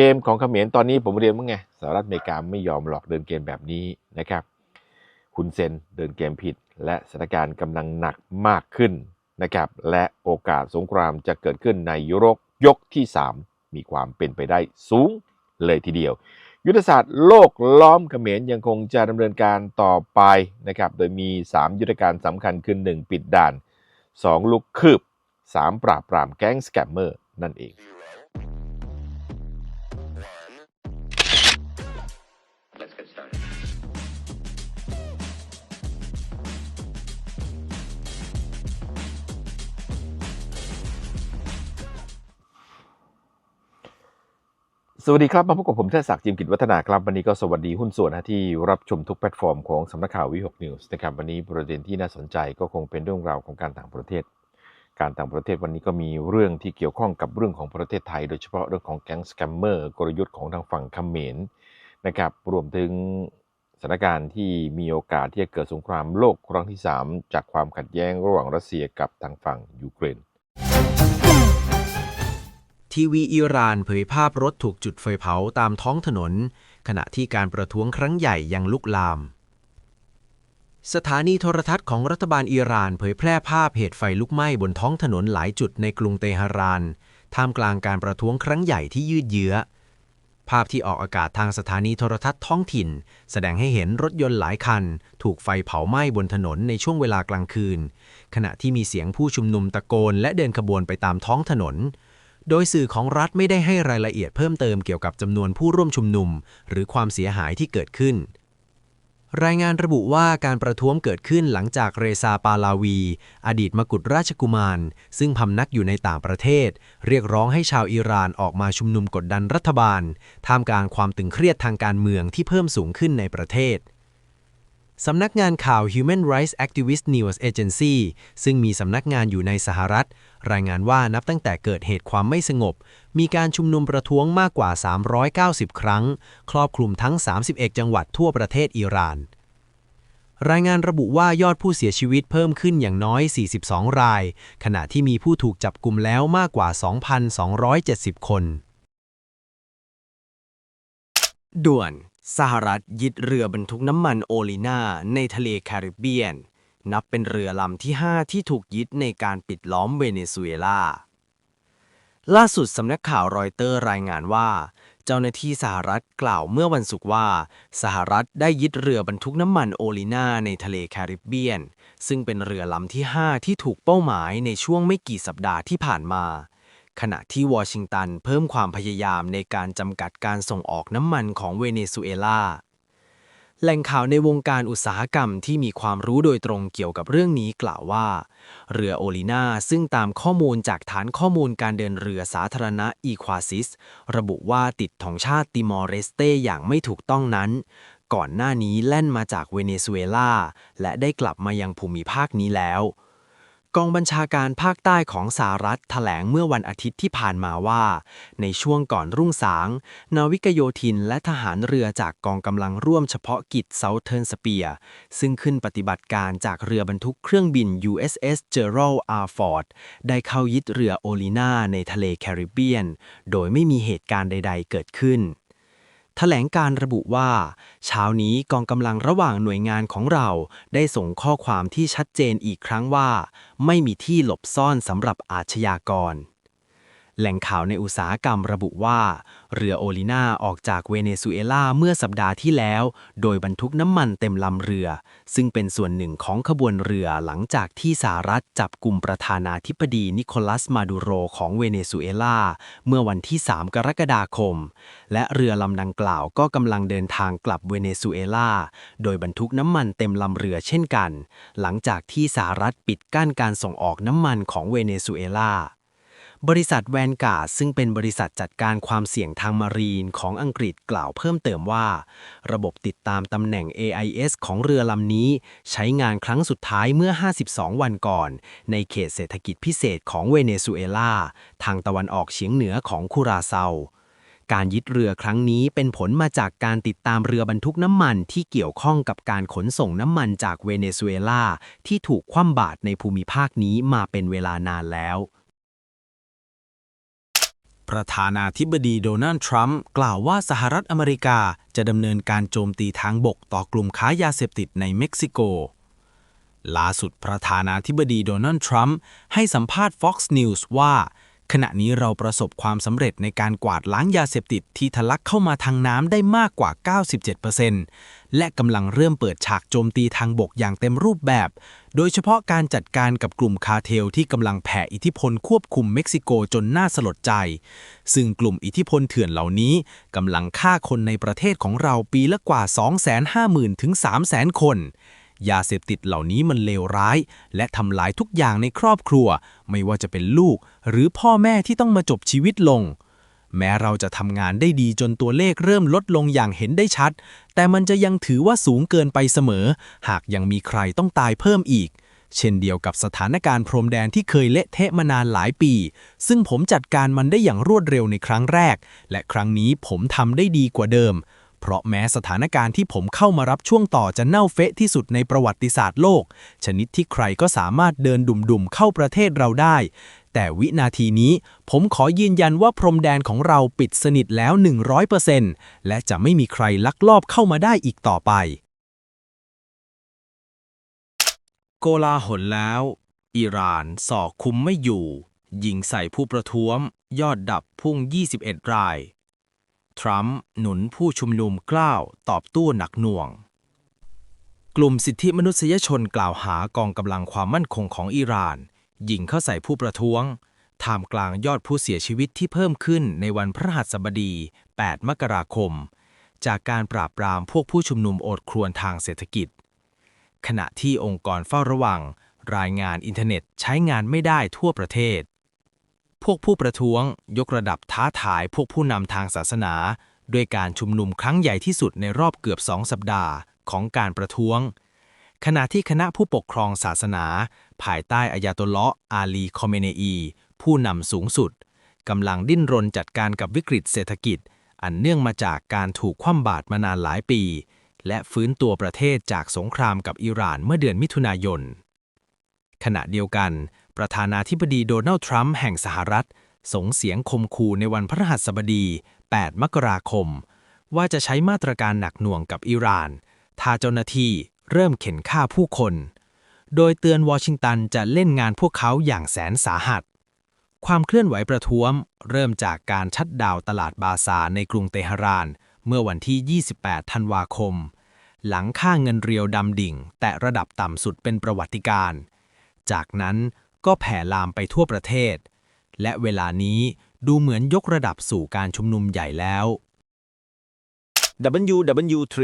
เกมของเขมรตอนนี้ผมเรียนว่าไงสหรัฐอเมริกาไม่ยอมหลอกเดินเกมแบบนี้นะครับคุณเซนเดินเกมผิด และสถานการณ์กำลังหนักมากขึ้นนะครับและโอกาสสงครามจะเกิดขึ้นในยุโรปยกที่ 3 มีความเป็นไปได้สูงเลยทีเดียว ยุทธศาสตร์โลกล้อมเขมรยังคงจะดำเนินการต่อไปนะครับโดยมี 3 ยุทธการสำคัญคือ 1 ปิดด่าน 2 ลุกคืบ 3 ปราบปรามแก๊งสแกมเมอร์นั่นเอง สวัสดีครับ มาพบกับผมเทศศักดิ์จิมกิจวัฒนาครับวันนี้ก็สวัสดีหุ้นส่วนนะที่รับชมทุกแพลตฟอร์มของสำนักข่าววิหกนิวส์นะครับวันนี้ประเด็นที่น่าสนใจก็คงเป็นเรื่องราวของการต่างประเทศ การต่างประเทศวันนี้ก็มีเรื่องที่เกี่ยวข้องกับเรื่องของประเทศไทย โดยเฉพาะเรื่องของแก๊งสแกมเมอร์กลยุทธ์ของทางฝั่งเขมรนะครับรวมถึงสถานการณ์ที่มีโอกาสที่จะเกิดสงครามโลกครั้งที่ 3 จากความขัดแย้งระหว่างรัสเซียกับทางฝั่งยูเครน ทีวีอิหร่านเผยภาพรถถูกจุดไฟเผาตามท้องถนน ขณะที่การประท้วงครั้งใหญ่ยังลุกลาม สถานีโทรทัศน์ของรัฐบาลอิหร่านเผยแพร่ภาพเหตุไฟลุกไหม้บนท้องถนนหลายจุดในกรุงเตหะราน ท่ามกลางการประท้วงครั้งใหญ่ที่ยืดเยื้อ ภาพที่ออกอากาศทางสถานีโทรทัศน์ท้องถิ่น แสดงให้เห็นรถยนต์หลายคัน ถูกไฟเผาไหม้บนถนนในช่วงเวลากลางคืน ขณะที่มีเสียงผู้ชุมนุมตะโกนและเดินขบวนไปตามท้องถนน โดยสื่อของรัฐไม่ได้ให้รายละเอียดเพิ่มเติมเกี่ยวกับจำนวนผู้ร่วมชุมนุม หรือความเสียหายที่เกิดขึ้น รายงานระบุว่าการประท้วงเกิดขึ้นหลังจากเรซาปาลาวี อดีตมกุฎราชกุมาร ซึ่งพำนักอยู่ในต่างประเทศ เรียกร้องให้ชาวอิหร่านออกมาชุมนุมกดดันรัฐบาล ท่ามกลางความตึงเครียดทางการเมืองที่เพิ่มสูงขึ้นในประเทศ สำนักงานข่าว Human Rights Activist News Agency ซึ่งมีสำนักงานอยู่ในสหรัฐ รายงานว่านับตั้งแต่เกิดเหตุความไม่สงบ มีการชุมนุมประท้วงมากกว่า 390 ครั้ง ครอบคลุมทั้ง 31 จังหวัดทั่วประเทศอิหร่าน รายงานระบุว่ายอดผู้เสียชีวิตเพิ่มขึ้นอย่างน้อย 42 ราย ขณะที่มีผู้ถูกจับกลุ่มแล้วมากกว่า 2,270 คน ด่วน สหรัฐยึดเรือบรรทุกน้ำมันโอลินาในทะเลแคริบเบียน นับเป็นเรือลำที่ 5 ที่ถูกยึดในการปิดล้อมเวเนซุเอลา ล่าสุดสำนักข่าวรอยเตอร์รายงานว่า เจ้าหน้าที่สหรัฐกล่าวเมื่อวันศุกร์ว่า สหรัฐได้ยึดเรือบรรทุกน้ำมันโอลินาในทะเลแคริบเบียน ซึ่งเป็นเรือลำที่ 5 ที่ถูกเป้าหมายในช่วงไม่กี่สัปดาห์ที่ผ่านมา ขณะที่วอชิงตันเพิ่มความพยายามในการจำกัดการส่งออกน้ำมันของเวเนซุเอลา แหล่งข่าวในวงการอุตสาหกรรมที่มีความรู้โดยตรงเกี่ยวกับเรื่องนี้กล่าวว่า เรือโอลินาซึ่งตามข้อมูลจากฐานข้อมูลการเดินเรือสาธารณะอีควาซิส ระบุว่าติดธงชาติติมอร์เรสเตอย่างไม่ถูกต้องนั้น ก่อนหน้านี้แล่นมาจากเวเนซุเอลาและได้กลับมายังภูมิภาคนี้แล้ว กองบัญชาการภาคใต้ของสหรัฐแถลงเมื่อวันอาทิตย์ที่ผ่านมาว่า ในช่วงก่อนรุ่งสาง นาวิกโยธินและทหารเรือจากกองกำลังร่วมเฉพาะกิจเซาเทิร์นสเปียซึ่งขึ้นปฏิบัติการจากเรือบรรทุกเครื่องบิน USS Gerald R. Ford ได้เข้ายึดเรือโอลินาในทะเลแคริบเบียน โดยไม่มีเหตุการณ์ใด ๆ เกิดขึ้น แถลงการระบุว่า เช้านี้กองกำลังระหว่างหน่วยงานของเรา ได้ส่งข้อความที่ชัดเจนอีกครั้งว่า ไม่มีที่หลบซ่อนสำหรับอาชญากร แหล่งข่าวในอุตสาหกรรมระบุว่า เรือโอลินาออกจากเวเนซุเอลาเมื่อสัปดาห์ที่แล้ว โดยบรรทุกน้ำมันเต็มลำเรือ ซึ่งเป็นส่วนหนึ่งของขบวนเรือหลังจากที่สหรัฐจับกลุ่มประธานาธิบดีนิโคลัสมาดูโรของเวเนซุเอลาเมื่อวันที่ 3 กรกฎาคม และเรือลำดังกล่าวก็กำลังเดินทางกลับเวเนซุเอลาโดยบรรทุกน้ำมันเต็มลำเรือเช่นกัน หลังจากที่สหรัฐปิดกั้นการส่งออกน้ำมันของเวเนซุเอลา บริษัทแวนการ์ดซึ่งเป็นบริษัทจัดการความเสี่ยงทางมารีนของอังกฤษกล่าวเพิ่มเติมว่า ระบบติดตามตำแหน่ง AIS ของเรือลำนี้ ใช้งานครั้งสุดท้ายเมื่อ 52 วันก่อน ในเขตเศรษฐกิจพิเศษของเวเนซุเอลา ทางตะวันออกเฉียงเหนือของคุราเซาการยึดเรือครั้งนี้เป็นผลมาจากการติดตามเรือบรรทุกน้ำมันที่เกี่ยวข้องกับการขนส่งน้ำมันจากเวเนซุเอลาที่ถูกคว่ำบาตรในภูมิภาคนี้มาเป็นเวลานานแล้ว ประธานาธิบดีโดนัลด์ทรัมป์กล่าวว่าสหรัฐอเมริกาจะดำเนินการโจมตีทางบกต่อกลุ่มค้ายาเสพติดในเม็กซิโก ล่าสุดประธานาธิบดีโดนัลด์ทรัมป์ให้สัมภาษณ์ Fox News ว่า ขณะนี้เราประสบความสำเร็จในการกวาดล้างยาเสพติดที่ทะลักเข้ามาทางน้ำได้มากกว่า 97%และกำลังเริ่มเปิดฉากโจมตีทางบกอย่างเต็มรูปแบบ โดยเฉพาะการจัดการกับกลุ่มคาเทลที่กำลังแผ่อิทธิพลควบคุมเม็กซิโกจนน่าสลดใจ ซึ่งกลุ่มอิทธิพลเถื่อนเหล่านี้กำลังฆ่าคนในประเทศของเราปีละกว่า 250,000 ถึง 300,000 คน ยาเสพติดเหล่านี้มันเลวร้าย และทำลายทุกอย่างในครอบครัว ไม่ว่าจะเป็นลูก หรือพ่อแม่ที่ต้องมาจบชีวิตลง แม้เราจะทำงานได้ดีจนตัวเลขเริ่มลดลงอย่างเห็นได้ชัด แต่มันจะยังถือว่าสูงเกินไปเสมอ หากยังมีใครต้องตายเพิ่มอีกเช่นเดียวกับสถานการณ์พรมแดนที่เคยเละเทะมานานหลายปี ซึ่งผมจัดการมันได้อย่างรวดเร็วในครั้งแรก และครั้งนี้ผมทำได้ดีกว่าเดิม เพราะแม้สถานการณ์ที่ผมเข้ามารับช่วงต่อจะเน่าเฟะที่สุดในประวัติศาสตร์โลก ชนิดที่ใครก็สามารถเดินดุ่มๆเข้าประเทศเราได้ แต่วินาทีนี้ผมขอยืนยันว่าพรมแดนของเราปิดสนิทแล้ว 100%และจะไม่มีใครลักลอบเข้ามาได้อีกต่อไป โกลาหลแล้ว อิหร่านสอกคุมไม่อยู่ ยิงใส่ผู้ประท้วงยอดดับพุ่ง 21 ราย ทรัมป์หนุนผู้ชุมนุมกล้าวตอบโต้หนักหน่วง กลุ่มสิทธิมนุษยชนกล่าวหากองกำลังความมั่นคงของอิหร่าน ยิงเข้าใส่ผู้ประท้วงท่ามกลางยอดผู้เสียชีวิตที่เพิ่มขึ้นในวันพฤหัสบดี 8 มกราคม จากการปราบปรามพวกผู้ชุมนุมโอดครวนทางเศรษฐกิจ ขณะที่องค์กรเฝ้าระวัง รายงานอินเทอร์เน็ตใช้งานไม่ได้ทั่วประเทศ พวกผู้ประท้วงยกระดับท้าทายพวกผู้นำทางศาสนาด้วยการชุมนุมครั้งใหญ่ที่สุดในรอบเกือบสองสัปดาห์ของการประท้วง ขณะที่คณะผู้ปกครองศาสนา ภายใต้อายาโตลเลาะอาลีคอเมเนอี ผู้นำสูงสุดกำลังดิ้นรนจัดการกับวิกฤตเศรษฐกิจ อันเนื่องมาจากการถูกคว่ำบาตรมานานหลายปี และฟื้นตัวประเทศจากสงครามกับอิหร่านเมื่อเดือนมิถุนายน ขณะเดียวกัน ประธานาธิบดีโดนัลด์ทรัมป์แห่งสหรัฐ ส่งเสียงคมคูในวันพฤหัสบดี 8 มกราคม ว่าจะใช้มาตรการหนักหน่วงกับอิหร่าน ถ้าเจ้าหน้าที่เริ่มเข็นฆ่าผู้คน โดยเตือนวอชิงตันจะเล่นงานพวกเขาอย่างแสนสาหัส ความเคลื่อนไหวประท้วงเริ่มจากการชัดดาวตลาดบาซาในกรุงเตหะราน เมื่อวันที่ 28 ธันวาคม หลังค่าเงินเรียวดำดิ่ง แต่ระดับต่ำสุดเป็นประวัติการณ์ จากนั้นก็แผ่ลามไปทั่วประเทศ และเวลานี้ดูเหมือนยกระดับสู่การชุมนุมใหญ่แล้ว WW3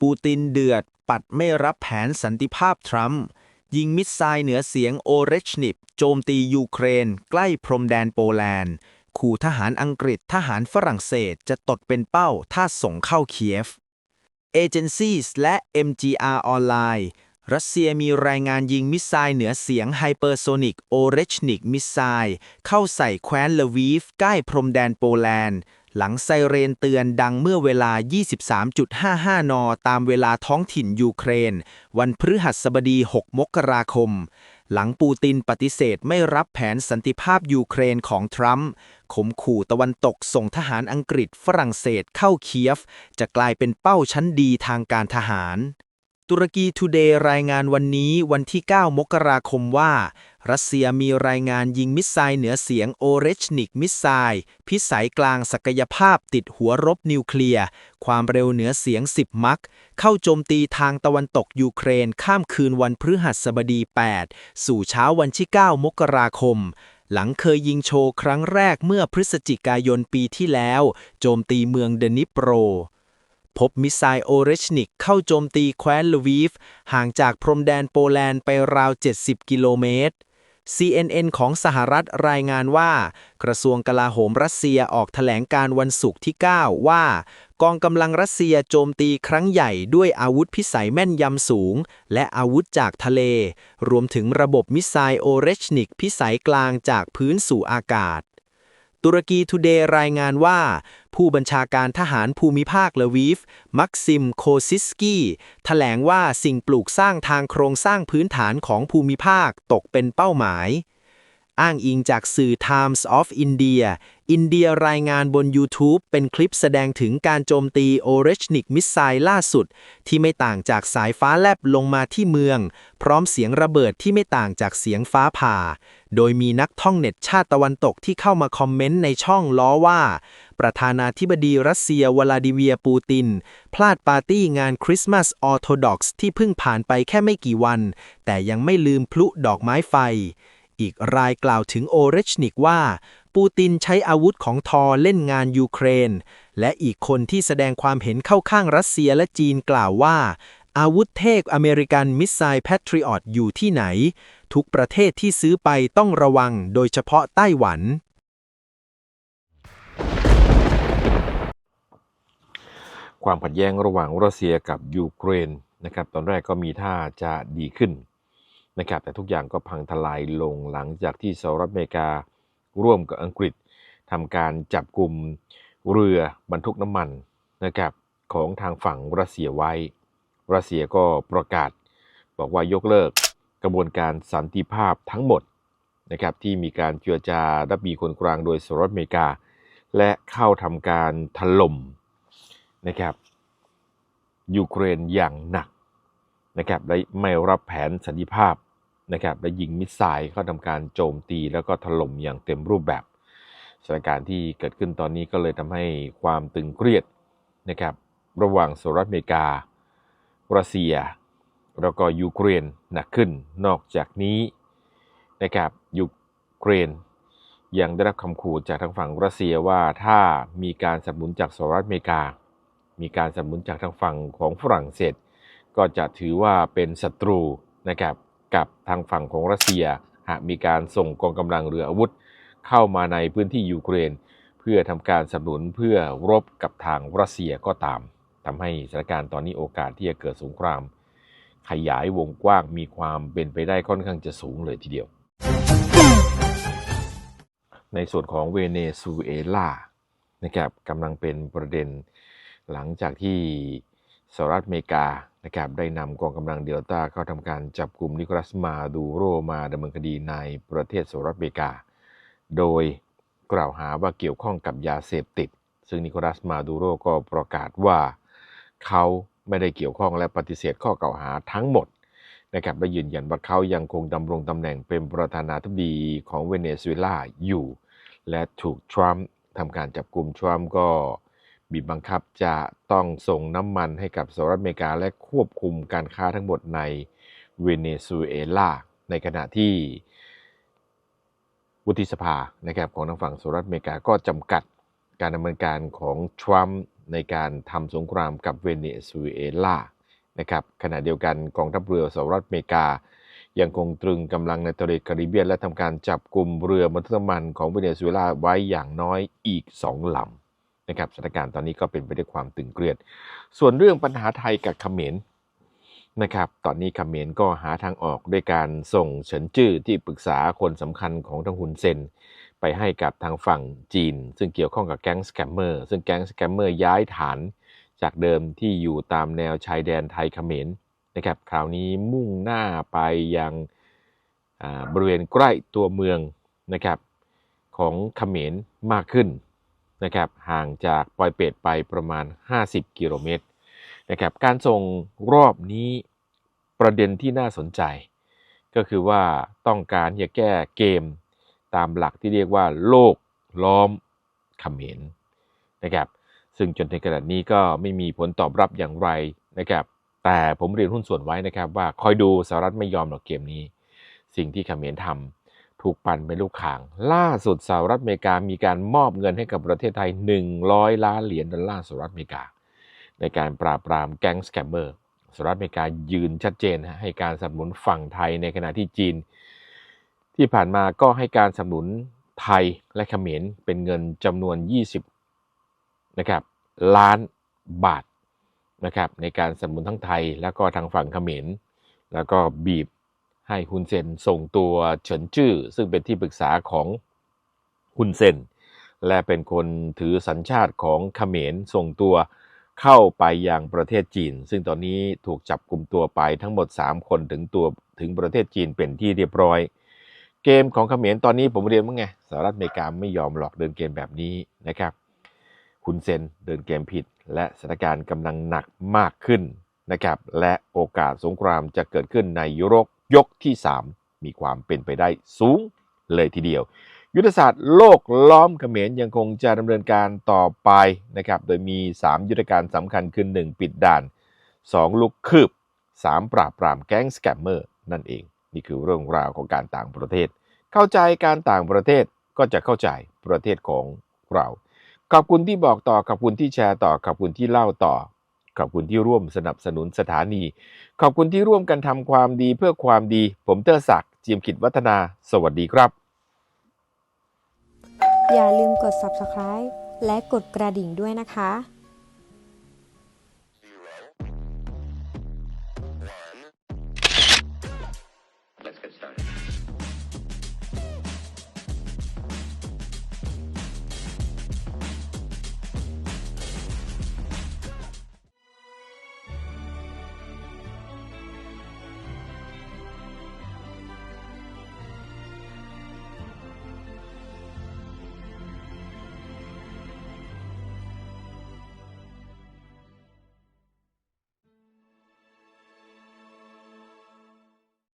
ปูตินเดือด ปัดไม่รับแผนสันติภาพทรัมป์ยิงมิสไซล์เหนือเสียงโอเรชนิปโจมตียูเครน ใกล้พรมแดนโปแลนด์ ขู่ทหารอังกฤษทหารฝรั่งเศสจะตกเป็นเป้าถ้าส่งเข้าเคียฟเอเจนซี่และ MGR ออนไลน์ รัสเซียมีรายงานยิงมิสไซล์เหนือเสียงไฮเปอร์โซนิกโอเรชนิกมิสไซล์เข้าใส่แคว้นลวีฟใกล้พรมแดนโปแลนด์ หลังไซเรนเตือนดังเมื่อเวลา 23.55 น ตามเวลาท้องถิ่นยูเครน วันพฤหัสบดี 6 มกราคม หลังปูตินปฏิเสธไม่รับแผนสันติภาพยูเครนของทรัมป์ข่มขู่ตะวันตกส่งทหารอังกฤษฝรั่งเศสเข้าเคียฟ จะกลายเป็นเป้าชั้นดีทางการทหาร ตุรกีทูเดย์รายงานวันนี้วันที่ 9 มกราคมว่า รัสเซียมีรายงานยิงมิสไซล์เหนือเสียงโอเรชนิกมิสไซล์พิสัยกลางศักยภาพติดหัวรบนิวเคลียร์ ความเร็วเหนือเสียง 10 มัก เข้าโจมตีทางตะวันตกยูเครนข้ามคืนวันพฤหัสบดี 8 สู่เช้าวันที่ 9 มกราคมหลังเคยยิงโชว์ครั้งแรกเมื่อพฤศจิกายนปีที่แล้ว โจมตีเมืองเดนิโปร พบมิสไซล์โอเรชนิกเข้าโจมตีแคว้นลวีฟ ห่างจากพรมแดนโปแลนด์ไปราว 70 กิโลเมตร CNN ของสหรัฐรายงานว่า กระทรวงกลาโหมรัสเซียออกแถลงการวันศุกร์ที่ 9 ว่า กองกำลังรัสเซียโจมตีครั้งใหญ่ด้วยอาวุธพิสัยแม่นยำสูง และอาวุธจากทะเล รวมถึงระบบมิสไซล์โอเรชนิกพิสัยกลางจากพื้นสู่อากาศ ตุรกีทูเดย์รายงานว่า ผู้บัญชาการทหารภูมิภาคลวีฟ มักซิม โคซิสกี้แถลงว่าสิ่งปลูกสร้างทางโครงสร้างพื้นฐานของภูมิภาคตกเป็นเป้าหมาย อ้างอิงจากสื่อ Times of India อินเดียรายงานบน YouTube เป็นคลิปแสดงถึงการโจมตีโอเรชนิกมิสไซล์ล่าสุด ที่ไม่ต่างจากสายฟ้าแลบลงมาที่เมือง พร้อมเสียงระเบิดที่ไม่ต่างจากเสียงฟ้าผ่า โดยมีนักท่องเน็ตชาติตะวันตกที่เข้ามาคอมเมนต์ในช่องล้อว่า ประธานาธิบดีรัสเซียวลาดิเวียปูติน พลาดปาร์ตี้งานคริสต์มาสออร์โธดอกซ์ที่เพิ่งผ่านไปแค่ไม่กี่วัน แต่ยังไม่ลืมพลุดอกไม้ไฟ อีกรายกล่าวถึงโอเรชนิกว่า ปูตินใช้อาวุธของทอเล่นงานยูเครน และอีกคนที่แสดงความเห็นเข้าข้างรัสเซียและจีนกล่าวว่า อาวุธเทพอเมริกันมิสไซล์แพทริออตอยู่ที่ไหน ทุกประเทศที่ซื้อไปต้องระวังโดยเฉพาะไต้หวันความขัดแย้งระหว่างรัสเซียกับยูเครนนะครับ ตอนแรกก็มีท่าจะดีขึ้น นะครับแต่ทุกอย่างก็พังทลายลงหลังจากที่สหรัฐอเมริการ่วมกับอังกฤษทำการจับกลุ่มเรือบรรทุกน้ำมันนะครับของทางฝั่งรัสเซียไว้ รัสเซียก็ประกาศ บอกว่ายกเลิกกระบวนการสันติภาพทั้งหมดนะครับที่มีการเจือจาและมีคนกลางโดยสหรัฐอเมริกา และเข้าทำการถล่มนะครับยูเครนอย่างหนักนะครับและไม่รับแผนสันติภาพ นะครับและยิงมิสไซล์เข้าทำการโจมตีแล้วก็ถล่มอย่างเต็มรูปแบบสถานการณ์ที่เกิดขึ้นตอนนี้ก็เลยทำให้ความตึงเครียดนะครับระหว่างสหรัฐอเมริกา รัสเซีย แล้วก็ยูเครนหนักขึ้น นอกจากนี้นะครับยูเครนยังได้รับคำขู่จากทางฝั่งรัสเซียว่าถ้ามีการสนับสนุนจากสหรัฐอเมริกา มีการสนับสนุนจากทางฝั่งของฝรั่งเศส ก็จะถือว่าเป็นศัตรูนะครับ กับทางฝั่งของรัสเซีย หากมีการส่งกองกำลังเรืออาวุธ เข้ามาในพื้นที่ยูเครน เพื่อทำการสนับสนุนเพื่อรบกับทางรัสเซียก็ตามทำให้สถานการณ์ตอนนี้โอกาสที่จะเกิดสงคราม ขยายวงกว้างมีความเป็นไปได้ค่อนข้างจะสูงเลยทีเดียว ในส่วนของเวเนซุเอลานะครับกำลังเป็นประเด็นหลังจากที่ สหรัฐอเมริกานะครับได้นำกองกำลังเดลต้าเข้าทำการจับกลุ่มนิโคลัสมาดูโรมาดำเนินคดีในประเทศสหรัฐอเมริกา โดยกล่าวหาว่าเกี่ยวข้องกับยาเสพติด ซึ่งนิโคลัสมาดูโรก็ประกาศว่า เขาไม่ได้เกี่ยวข้องและปฏิเสธข้อกล่าวหาทั้งหมดนะครับและยืนยันว่าเขายังคงดำรงตำแหน่งเป็นประธานาธิบดีของเวเนซุเอลาอยู่ และถูกทรัมป์ทำการจับกลุ่มทรัมป์ก็ บีบบังคับจะต้องส่งน้ำมันให้กับสหรัฐอเมริกาและควบคุมการค้าทั้งหมดในเวเนซุเอลา ในขณะที่วุฒิสภานะครับของทางฝั่งสหรัฐอเมริกาก็จำกัดการดำเนินการของทรัมป์ในการทำสงครามกับเวเนซุเอลานะครับขณะเดียวกันกองทัพเรือสหรัฐอเมริกา ยังคงตรึงกำลังในทะเลแคริบเบียน และทำการจับกลุ่มเรือบรรทุกน้ำมันของเวเนซุเอลาไว้อย่างน้อยอีก2ลำ นะครับสถานการณ์ตอนนี้ก็เป็นไปด้วยความตึงเครียด ส่วนเรื่องปัญหาไทยกับเขมรนะครับ ตอนนี้เขมรก็หาทางออกด้วยการส่งเฉินจื้อที่ปรึกษาคนสำคัญของทางฮุนเซนไปให้กับทางฝั่งจีน ซึ่งเกี่ยวข้องกับแก๊งสแกมเมอร์ซึ่งแก๊งสแกมเมอร์ย้ายฐานจากเดิมที่อยู่ตามแนวชายแดนไทยเขมรนะครับ คราวนี้มุ่งหน้าไปยังบริเวณใกล้ตัวเมืองนะครับของเขมรมากขึ้น นะครับห่างจากปอยเปตไปประมาณ 50 กิโลเมตรนะครับการส่งรอบนี้ประเด็นที่น่าสนใจ ก็คือว่าต้องการจะแก้เกมตามหลักที่เรียกว่า โลกล้อมเขมรนะครับซึ่งจนถึงขนาดนี้ก็ไม่มีผลตอบรับอย่างไรนะครับแต่ผมเรียนหุ้นส่วนไว้นะครับว่าคอยดูสหรัฐไม่ยอมหรอกเกมนี้ สิ่งที่เขมรทำ ถูกปั่นเป็นลูกข่าง ล่าสุดสหรัฐอเมริกามีการมอบเงินให้กับประเทศไทย 100 ล้านเหรียญดอลลาร์สหรัฐอเมริกา ในการปราบปรามแก๊งสแกมเมอร์สหรัฐอเมริกายืนชัดเจนฮะให้การสนับสนุนฝั่งไทยในขณะที่จีน ที่ผ่านมาก็ให้การสนับสนุนไทยและเขมรเป็นเงินจำนวน 20นะครับล้านบาทนะครับในการสนับสนุนทั้งไทย แล้วก็ทางฝั่งเขมรแล้วก็บีบ ให้ฮุนเซนส่งตัวเฉินจื้อซึ่งเป็นที่ปรึกษาของฮุนเซนและเป็นคนถือสัญชาติของเขมรส่งตัวเข้าไปยังประเทศจีน ซึ่งตอนนี้ถูกจับกลุ่มตัวไปทั้งหมด 3 คนถึงตัวถึงประเทศจีนเป็นที่เรียบร้อย เกมของเขมรตอนนี้ผมเรียนว่าไงสหรัฐอเมริกาไม่ยอมหลอกเดินเกมแบบนี้นะครับคุณเซนเดินเกมผิด และสถานการณ์กำลังหนักมากขึ้นนะครับและโอกาสสงครามจะเกิดขึ้นในยุโรป ยกที่ 3 มีความเป็นไปได้สูงเลยทีเดียว ยุทธศาสตร์โลกล้อมเขมรยังคงจะดำเนินการต่อไปนะครับโดยมี 3 ยุทธการสำคัญคือ 1 ปิดด่าน 2 ลุกคืบ 3 ปราบปรามแก๊งสแกมเมอร์นั่นเอง นี่คือเรื่องราวของการต่างประเทศ เข้าใจการต่างประเทศก็จะเข้าใจประเทศของเรา ขอบคุณที่บอกต่อขอบคุณที่แชร์ต่อขอบคุณที่เล่าต่อ ขอบคุณที่ร่วมสนับสนุนสถานี ขอบคุณที่ร่วมกันทำความดีเพื่อความดี ผมเตอร์ศักดิ์เจียมขิดวัฒนา สวัสดีครับ อย่าลืมกด subscribe และกดกระดิ่งด้วยนะคะ